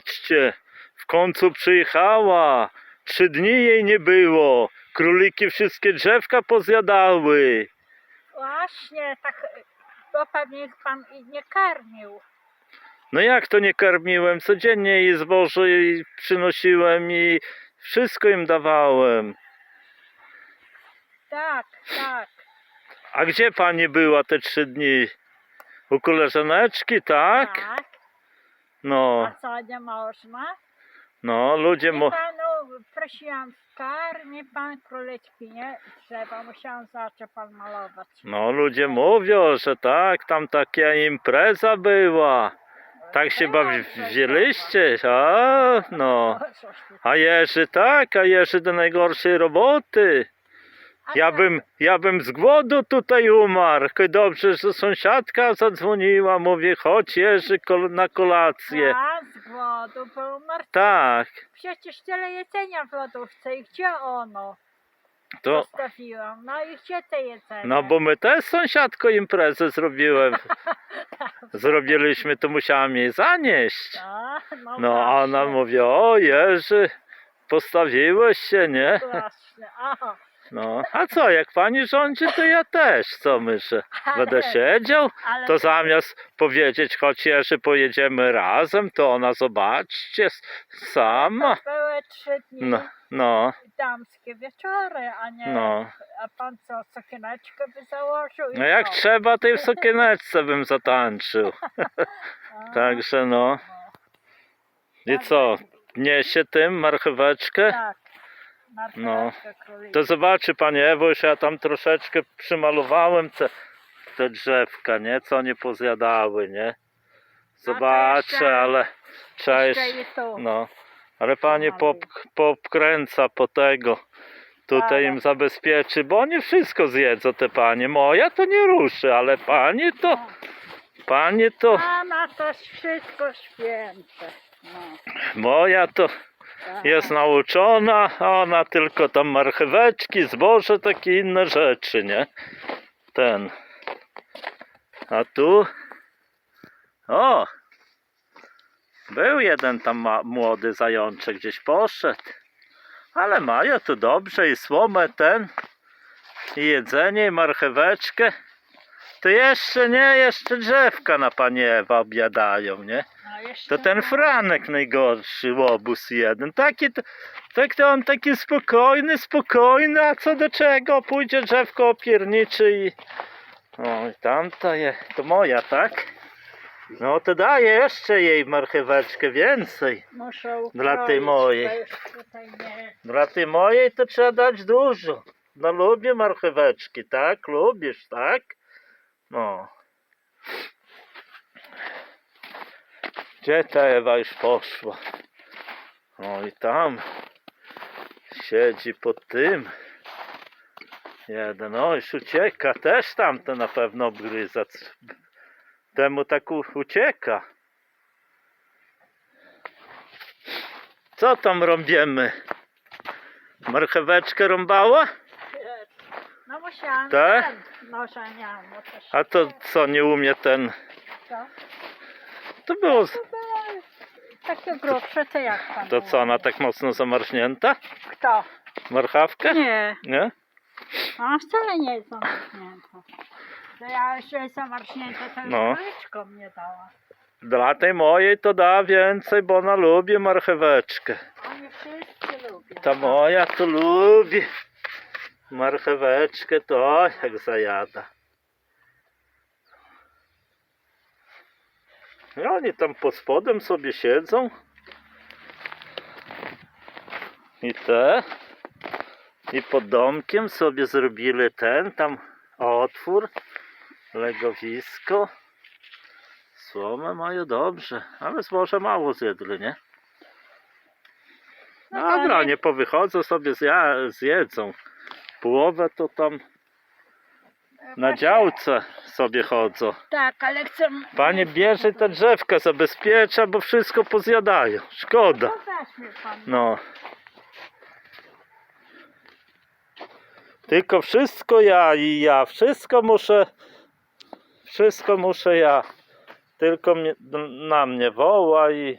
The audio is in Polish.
patrzcie, w końcu przyjechała. Trzy dni jej nie było. Króliki wszystkie drzewka pozjadały. Właśnie, tak, bo pewnie pan i nie karmił. No jak to nie karmiłem? Codziennie jej zboże jej przynosiłem i wszystko im dawałem. Tak, tak. A gdzie pani była te trzy dni? U koleżaneczki, tak? tak. No, A można? no, ludzie Nie mo... panu prosiłam pan króleczki, nie? Trzeba, musiałam zacząć pan malować. No, ludzie mówią, że tak, tam taka impreza była. Tak się bawiliście, a no. coś tam. O, coś ty- A Jerzy tak, a Jerzy do najgorszej roboty. Ja tak, bym, ja bym z głodu tutaj umarł. Dobrze, że sąsiadka zadzwoniła, mówi, chodź Jerzy kol- na kolację. A, z głodu był martwy. Tak, Przecież tyle jedzenia w lodówce i gdzie ono? to, Zostawiłam. No i gdzie te jedzenie? no bo my też sąsiadko imprezę zrobiłem. Zrobiliśmy, to musiałam jej zanieść. A, no, No, a ona właśnie, mówi, o Jerzy, postawiłeś się, nie? Właśnie, aha. No, a co, jak pani rządzi, to ja też, co myślę? Będę Ale- siedział, ale to zamiast powiedzieć, choć Jerzy pojedziemy razem, to ona zobaczcie, s- sama. były trzy dni No, no, damskie wieczory, a nie... no. A pan co, sukieneczkę by założył? i No jak co? trzeba, i w sukieneczce bym zatańczył. A, Także no. no, I co, niesie tym marcheweczkę? Tak. No. To zobaczy Panie Ewo, już ja tam troszeczkę przymalowałem te, te drzewka, nie? Co nie pozjadały, nie? Zobaczę, jeszcze- ale trzeba Jeszcze jeszcze... No, ale Panie pop, popkręca po tego. Tutaj im zabezpieczy, bo oni wszystko zjedzą te panie. Moja to nie ruszy, ale pani to, pani to, Mama to wszystko święte. No. moja to. Jest nauczona, a ona tylko tam marcheweczki, zboże, takie inne rzeczy, nie? Ten. A tu? O! Był jeden tam młody zajączek, gdzieś poszedł. Ale mają tu dobrze i słomę ten, i jedzenie, i marcheweczkę. To jeszcze nie, jeszcze drzewka na panie Ewa objadają, nie? No jeszcze To ten. Franek najgorszy, łobuz jeden. Taki, to- tak to on taki spokojny, spokojny, a co do czego? Pójdzie drzewko opierniczy i... O, i tamta je, to moja, tak? No to daję jeszcze jej marcheweczkę więcej. Muszę Dla tej mojej. bo już tutaj nie. Dla tej mojej to trzeba dać dużo. No lubię marcheweczki, tak? Lubisz, tak? No. Gdzie ta Ewa już poszła? O i tam siedzi pod tym. Jeden, o już ucieka, też tamto na pewno obgryza. Temu tak u- ucieka. Co tam robiemy? Marcheweczkę rąbała? No musiałam Tak? no się A to co, nie umie ten... co? To było... To było takie grubsze, to jak pan To co, ona tak mocno zamarznięta? Kto? Marchawkę? Nie, Nie? ona wcale nie jest zamarznięta. To ja jeszcze zamarznięta, to No. już króleczko mnie dała. Dla tej mojej to da więcej, bo ona lubi marcheweczkę. Oni wszyscy lubią. Ta moja to lubi marcheweczkę, to jak zajada. I oni tam pod spodem sobie siedzą. I te. I pod domkiem sobie zrobili ten tam otwór, legowisko. Słomę mają dobrze, ale zboże mało zjedli, nie? No Dobra, nie powychodzą sobie zja, zjedzą. Połowę to tam na działce sobie chodzą. Tak, ale chcę... Panie bierze te drzewka, zabezpiecza, bo wszystko pozjadają. Szkoda. No. Tylko wszystko ja i ja. Wszystko muszę. Wszystko muszę ja. Tylko mnie, na mnie woła i